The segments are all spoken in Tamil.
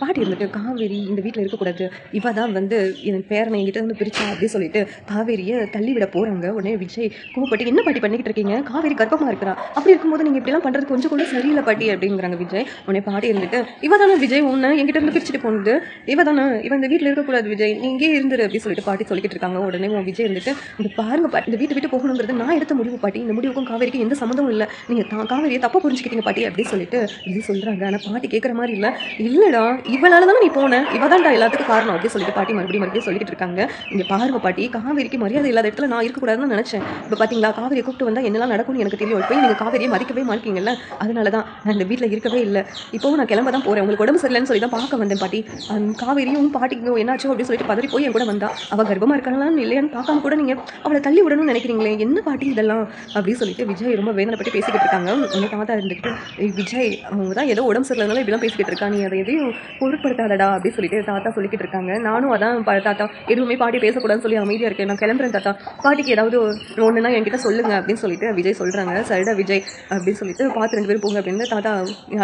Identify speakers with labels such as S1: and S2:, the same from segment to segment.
S1: பாட்டி இருந்துட்டு காவேரி இந்த வீட்டில் இருக்கக்கூடாது. இவ தான் வந்து என் பேரனை என்கிட்ட வந்து பிரிச்சா அப்படின்னு சொல்லிட்டு காவேரியை தள்ளி விட போகிறாங்க உடனே விஜய் கோவப்பட்டு என்ன பாட்டி பண்ணிக்கிட்டு இருக்கீங்க? காவேரி கர்ப்பமாக இருக்கிறா. அப்படி இருக்கும்போது நீங்கள் இப்படிலாம் பண்ணுறது கொஞ்சம் கூட சரியில்லை பாட்டி அப்படிங்கிறாங்க விஜய். உடனே பாட்டி இருந்துட்டு இவ தானே விஜய்? உன்னை என்கிட்ட இருந்து பிரிச்சுட்டு போனது. இவ தானே? இவன் இந்த வீட்டில் இருக்கக்கூடாது விஜய். நீ இங்கே இருந்துரு அப்படின்னு சொல்லிட்டு பாட்டி சொல்லிக்கிட்டு இருக்காங்க. உடனே உன் விஜய் இருந்துட்டு இந்த பாருங்க பாட்டி இந்த வீட்டை விட்டு போகணுங்கிறது நான் எடுத்த முடிவு பாட்டி. இந்த முடிவுக்கும் காவேரிக்கும் எந்த சம்மந்தமும் இல்லை. நீங்கள் தான் காவேரியை தப்பாக புரிஞ்சுக்கிட்டீங்க பாட்டி அப்படின்னு சொல்லிட்டு இது சொல்கிறாங்க ஆனால் பாட்டி கேட்குற மாதிரி இல்லை. இல்லைடா இவளால தான் நீ போன? இவ தான்டா எல்லாத்துக்கும் காரணம் அப்படின்னு சொல்லிட்டு பாட்டி மறுபடியும் மறுபடியும் சொல்லிட்டு இருக்காங்க. இங்கே பாருங்க பாட்டி காவேரிக்கு மரியாதை இல்லாத இடத்துல நான் இருக்கக்கூடாதுன்னு நினச்சேன். இப்போ பார்த்தீங்களா காவேரியை கூப்பிட்டு வந்தால் என்னெல்லாம் நடக்கும்னு எனக்கு தெரியும். இப்போ நீங்கள் காவேரியை மதிக்கவே மாட்டீங்கல்ல? அதனால தான் நான் இந்த வீட்டில் இருக்கவே இல்லை. இப்போவும் நான் கிளம்ப தான் போகிறேன் உங்களுக்கு உடம்பு சரியில்லைன்னு சொல்லி தான் பார்க்க வந்தேன் பாட்டி. காவேரியும் பாட்டிக்கும் என்னாச்சோ அப்படின்னு சொல்லிட்டு பதறி போய் என் கூட வந்தா. அவள் கர்ப்பமாக இருக்காளான்னு இல்லையான்னு பார்க்காம கூட நீங்கள் அவளை தள்ளி விடணும்னு நினைக்கிறீங்களே? என்ன பாட்டி இதெல்லாம்? அப்படின்னு சொல்லிட்டு விஜய் ரொம்ப வேதனைப்பட்டு பேசிக்கிட்டு இருக்காங்க. உன்னை தாத்தா இருந்துக்கிட்டு விஜய் அவங்க தான் ஏதோ உடம்பு சரியில்லைனால இப்படிலாம் பேசிக்கிட்டு இருக்கா? நீ அதை எதையும் பொருட்படுத்தாதடா அப்படின்னு சொல்லிட்டு தாத்தா சொல்லிக்கிட்டு இருக்காங்க. நானும் அதான் தாத்தா எதுவுமே பாட்டி பேசக்கூடாதுன்னு சொல்லி அமைதியாக இருக்கேன். நான் கிளம்புறேன் தாத்தா. பாட்டிக்கு ஏதாவது ஒன்றுனா என்கிட்ட சொல்லுங்க அப்படின்னு சொல்லிட்டு விஜய் சொல்கிறாங்க சரிடா விஜய் அப்படின்னு சொல்லிட்டு பார்த்து ரெண்டு பேரும் போங்க அப்படின்னு தாத்தா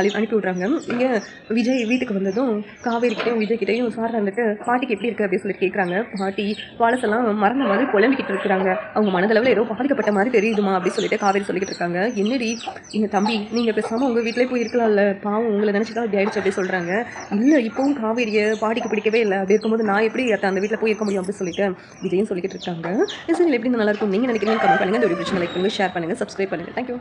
S1: அனுப்பி அனுப்பி விட்றாங்க. இங்கே விஜய் வீட்டுக்கு வந்ததும் காவேரிக்கிட்டையும் விஜய்கிட்டையும் விஜய் சார் வந்துட்டு பாட்டிக்கு எப்படி இருக்குது அப்படின்னு சொல்லிட்டு கேட்குறாங்க பாட்டி பழசெல்லாம் மறந்த மாதிரி புலம்பிக்கிட்டு இருக்கிறாங்க. அவங்க மனதளவில் ஏதோ பாதிக்கப்பட்ட மாதிரி தெரியுதுமா? அப்படின்னு சொல்லிட்டு காவேரி சொல்லிக்கிட்டு இருக்காங்க. என்னடி எங்கள் தம்பி நீங்கள் பேசாமல் உங்கள் வீட்டிலே போய் இருக்கலாம்ல. பாவம் உங்களை நினச்சி தான் இப்படி ஆயிடுச்சு அப்படி சொல்கிறாங்க இல்லை இப்போவும் காவேரியை பாடிக்கு பிடிக்கவே இல்லை. அப்படி இருக்கும்போது நான் எப்படி அந்த வீட்டில் போய் இருக்க முடியும் அப்படின்னு சொல்லிட்டு விஜயும் சொல்லிக்கிட்டு இருக்காங்க. சரி எப்படி நல்லா இருக்கும். நீங்கள் நினைக்கிறீங்க கமெண்ட் பண்ணுங்கள் இந்த ஒரு பிரச்சனை லைக் பண்ணுங்கள் ஷேர் பண்ணுங்கள் சப்ஸ்கிரைப் பண்ணுங்கள் தேங்க்யூ